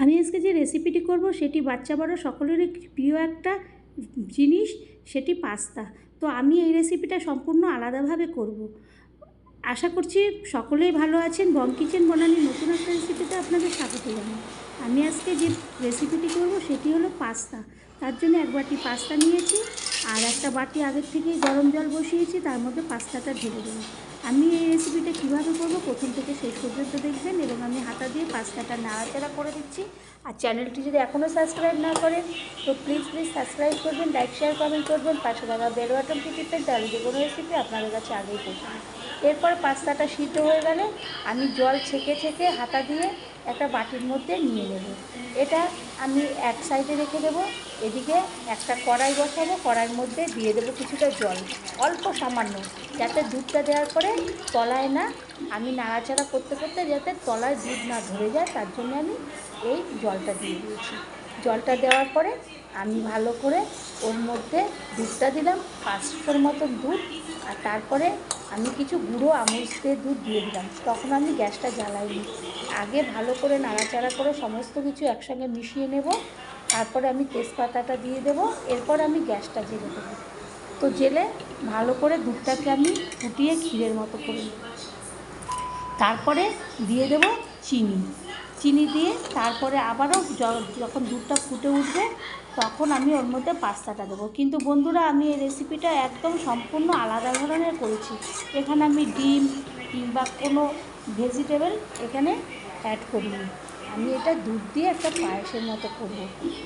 আমি আজকে যে রেসিপিটি করব সেটি বাচ্চা বড় সকলেরই প্রিয় একটা জিনিস, সেটি পাস্তা। তো আমি এই রেসিপিটা সম্পূর্ণ আলাদাভাবে করব। আশা করছি সকলেই ভালো আছেন। বং কিচেন বনানি নতুন একটা রেসিপিতে আপনাদের স্বাগত জানাই। আমি আজকে যে রেসিপিটি করব সেটি হলো পাস্তা। তার জন্য এক বাটি পাস্তা নিয়েছি আর একটা বাটি আগের থেকেই গরম জল বসিয়েছি, তার মধ্যে পাস্তাটা ঢেলে দেবো। আমি এই রেসিপিটা কীভাবে করব প্রথম থেকে শেষ পর্যন্ত দেখবেন এবং আমি হাতা দিয়ে পাস্তাটা নাড়াচাড়া করে দিচ্ছি। আর চ্যানেলটি যদি এখনও সাবস্ক্রাইব না করেন, তো প্লিজ প্লিজ সাবস্ক্রাইব করবেন লাইক শেয়ার কমেন্ট করবেন। পাশে থাকা বেল বাটনটি টিপবেন তাহলে যে কোনো রেসিপি আপনাদের কাছে আগেই পৌঁছাবে। এরপর পাস্তাটা সিদ্ধ হয়ে গেলে আমি জল ছেঁকে ছেঁকে হাতা দিয়ে একটা বাটির মধ্যে নিয়ে নেব। এটা আমি এক সাইডে রেখে দেবো, এদিকে একটা কড়াই বসাবো, কড়াইয়ের মধ্যে দিয়ে দেবো কিছুটা জল, অল্প সামান্য, যাতে দুধটা দেওয়ার পরে তলায় না, আমি নাড়াচাড়া করতে করতে যাতে তলায় দুধ না ধরে যায়, তার জন্য আমি এই জলটা দিয়ে দিয়েছি। জলটা দেওয়ার পরে আমি ভালো করে ওর মধ্যে দুধটা দিলাম, পাঁচশোর মতো দুধ, আর তারপরে আমি কিছু গুঁড়ো আমুল দুধ দিয়ে দিলাম। তখন আমি গ্যাসটা জ্বালাইনি। আগে ভালো করে নাড়াচাড়া করে সমস্ত কিছু একসঙ্গে মিশিয়ে নেব। তারপরে আমি তেজপাতাটা দিয়ে দেব। এরপর আমি গ্যাসটা জেলে দেব। তো জেলে ভালো করে দুধটাকে আমি ফুটিয়ে ক্ষীরের মতো করে তারপরে দিয়ে দেব চিনি। চিনি দিয়ে তারপরে আবারও যখন দুধটা ফুটে উঠবে, তখন আমি ওর মধ্যে পাস্তাটা দেবো। কিন্তু বন্ধুরা, আমি এই রেসিপিটা একদম সম্পূর্ণ আলাদা ধরনের করেছি। এখানে আমি ডিম কিংবা কোনো ভেজিটেবল এখানে অ্যাড করিনি। আমি এটা দুধ দিয়ে একটা পায়েসের মতো করব।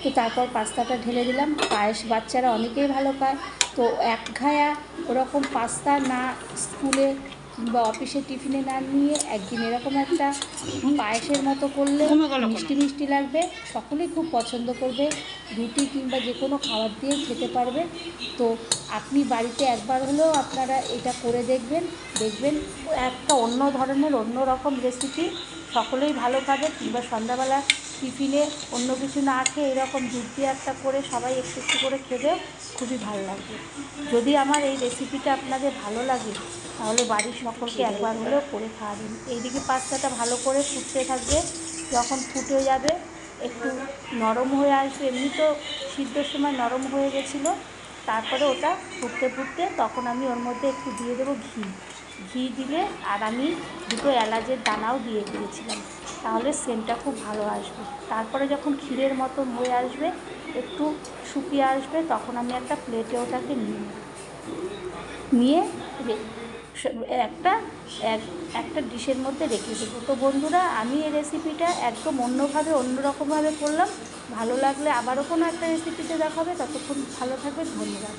তো তারপর পাস্তাটা ঢেলে দিলাম। পায়েস বাচ্চারা অনেকেই ভালো পায় তো এক ঘায়া ওরকম পাস্তা না স্কুলে কিংবা অফিসে টিফিনে না নিয়ে একদিন এরকম একটা পায়েসের মতো করলে মিষ্টি মিষ্টি লাগবে সকলেই খুব পছন্দ করবে রুটি কিংবা যে কোনো খাবার দিয়ে খেতে পারবে। তো আপনি বাড়িতে একবার হলেও আপনারা এটা করে দেখবেন দেখবেন। একটা অন্য ধরনের অন্য রকম রেসিপি সকলেই ভালো খাবে কিংবা সন্ধ্যাবেলা টিফিনে অন্য কিছু না খেয়ে এরকম দুধ দিয়ে একটা করে সবাই একটু একটু করে খেলে খুবই ভালো লাগবে যদি আমার এই রেসিপিটা আপনাদের ভালো লাগে, তাহলে বাড়ির সকলকে একবার হলেও করে খাওয়াবেন এইদিকে পাস্তাটা ভালো করে ফুটতে থাকবে, যখন ফুটে যাবে, একটু নরম হয়ে আসবে। এমনি তো সিদ্ধর সময় নরম হয়ে গেছিল, তারপরে ওটা ফুটতে ফুটতে তখন আমি ওর মধ্যে একটু দিয়ে দেবো ঘি। ঘি দিলে আর আমি দুটো এলাচের দানাও দিয়ে দিয়েছিলাম। তাহলে সেন্টটা খুব ভালো আসবে। তারপরে যখন ক্ষীরের মতো হয়ে আসবে, একটু শুকিয়ে আসবে, তখন আমি একটা প্লেটে ওটাকে নিয়ে নিয়ে একটা, এক, একটা ডিশের মধ্যে রেখে দেবো। তো বন্ধুরা, আমি এই রেসিপিটা একদম অন্যভাবে, অন্যরকমভাবে করলাম। ভালো লাগলে আবারও কোনো একটা রেসিপিতে দেখাবে। ততক্ষণ ভালো থাকবে, ধন্যবাদ।